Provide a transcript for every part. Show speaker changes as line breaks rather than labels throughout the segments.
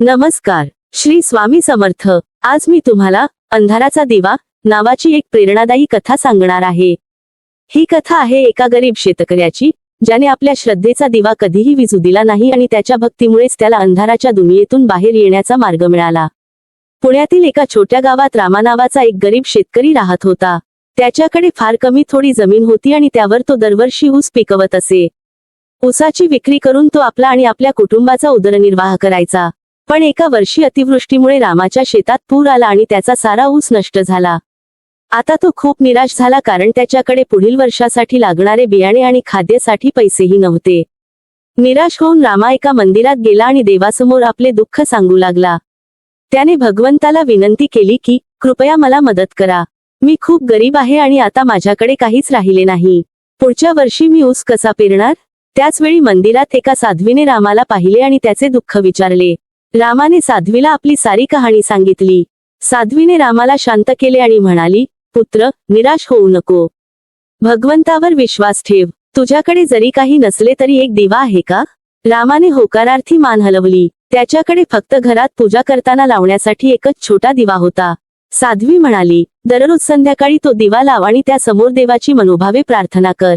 नमस्कार श्री स्वामी समर्थ. आज मी तुम्हाला अंधाराचा दिवा नावाची एक प्रेरणादायी कथा सांगणार आहे. ही कथा आहे एका गरीब शेतकऱ्याची ज्याने आपल्या श्रद्धेचा दिवा कधीही विजू दिला नाही आणि त्याच्या भक्तीमुळेच त्याला अंधाराच्या दुनियेतून बाहेर येण्याचा मार्ग मिळाला. पुण्यातील एका छोट्या गावात रामा नावाचा एक गरीब शेतकरी राहत होता. त्याच्याकडे फार कमी थोडी जमीन होती आणि त्यावर तो दरवर्षी ऊस पिकवत असे. ऊसाची विक्री करून तो आपला आणि आपल्या कुटुंबाचा उदरनिर्वाह करायचा. पण एका वर्षी अतिवृष्टीमुळे रामाच्या शेतात पूर आला आणि त्याचा सारा ऊस नष्ट झाला. आता तो खूप निराश झाला कारण त्याच्याकडे पुढील वर्षासाठी लागणारे बियाणे आणि खाद्यासाठी पैसेही नव्हते. निराश होऊन रामा एका मंदिरात गेला आणि देवासमोर आपले दुःख सांगू लागला. त्याने भगवंताला विनंती केली की कृपया मला मदत करा. मी खूप गरीब आहे आणि आता माझ्याकडे काहीच राहिले नाही. पुढच्या वर्षी मी ऊस कसा पेरणार? त्याचवेळी मंदिरात एका साध्वीने रामाला पाहिले आणि त्याचे दुःख विचारले. रामाने साध्वीला आपली सारी कहाणी सांगितली. साध्वीने रामाला शांत केले आणि म्हणाली पुत्र निराश होऊ नको. भगवंतावर विश्वास ठेव. तुझ्याकडे जरी काही नसले तरी एक दिवा आहे का? रामाने होकारार्थी मान हलवली. त्याच्याकडे फक्त घरात पूजा करताना लावण्यासाठी एकच छोटा दिवा होता. साध्वी म्हणाली दररोज संध्याकाळी तो दिवा लाव आणि त्या समोर देवाची मनोभावे प्रार्थना कर.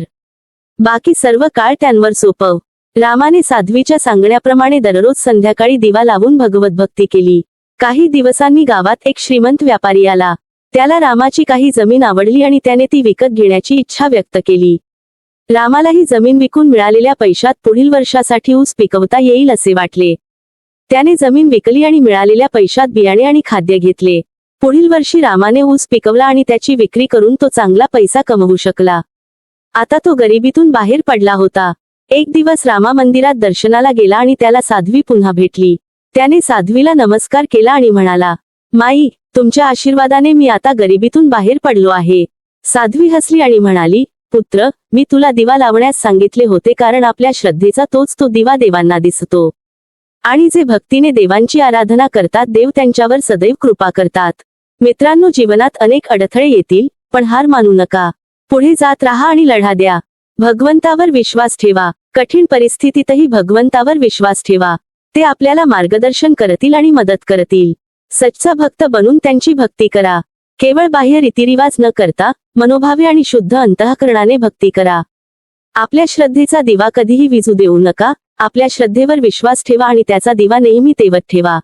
बाकी सर्व काळ त्यांवर सोपव. रामाने साध्वीच्या सांगण्याप्रमाणे दररोज संध्याकाळी दिवा लावून भगवत भक्ती केली. काही दिवसांनी गावात एक श्रीमंत व्यापारी आला. त्याला रामाची काही जमीन आवडली आणि त्याने ती विकत घेण्याची इच्छा व्यक्त केली. रामाला ही जमीन विकून मिळालेल्या पैशात पुढील वर्षासाठी ऊस पिकवता येईल असे वाटले. त्याने जमीन विकली आणि मिळालेल्या पैशात बियाणे आणि खाद्य घेतले. पुढील वर्षी रामाने ऊस पिकवला आणि त्याची विक्री करून तो चांगला पैसा कमवू शकला. आता तो गरिबीतून बाहेर पडला होता. एक दिवस रामा मंदिरात दर्शनाला गेला आणि त्याला साध्वी पुन्हा भेटली. त्याने साध्वीला नमस्कार केला आणि म्हणाला माई तुमच्या आशीर्वादाने मी आता गरिबीतून बाहेर पडलो आहे. साध्वी हसली आणि म्हणाली पुत्र मी तुला दिवा लावण्यास सांगितले होते कारण आपल्या श्रद्धेचा तोच तो दिवा देवांना दिसतो. आणि जे भक्तीने देवांची आराधना करतात देव त्यांच्यावर सदैव कृपा करतात. मित्रांनो जीवनात अनेक अडथळे येतील पण हार मानू नका. पुढे जात राहा आणि लढा द्या. भगवंतावर विश्वास ठेवा. कठीण परिस्थितीतही भगवंतावर विश्वास ठेवा. ते आपल्याला मार्गदर्शन करतील आणि मदत करतील. सच्चा भक्त बनून त्यांची भक्ती करा. केवळ बाह्य रीतिरिवाज न करता मनोभावे आणि शुद्ध अंतःकरणाने भक्ती करा. आपल्या श्रद्धेचा दिवा कधीही विजू देऊ नका. आपल्या श्रद्धेवर विश्वास ठेवा आणि त्याचा दिवा नेहमी तेवत ठेवा.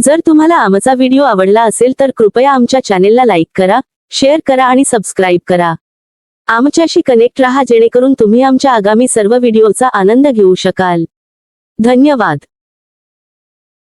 जर तुम्हाला आमचा व्हिडिओ आवडला असेल तर कृपया आमच्या चॅनेलला लाईक करा शेअर करा आणि सबस्क्राईब करा. आमच्याशी कनेक्ट राहा जेणेकरून तुम्ही आमच्या आगामी सर्व व्हिडिओचा आनंद घेऊ शकाल. धन्यवाद.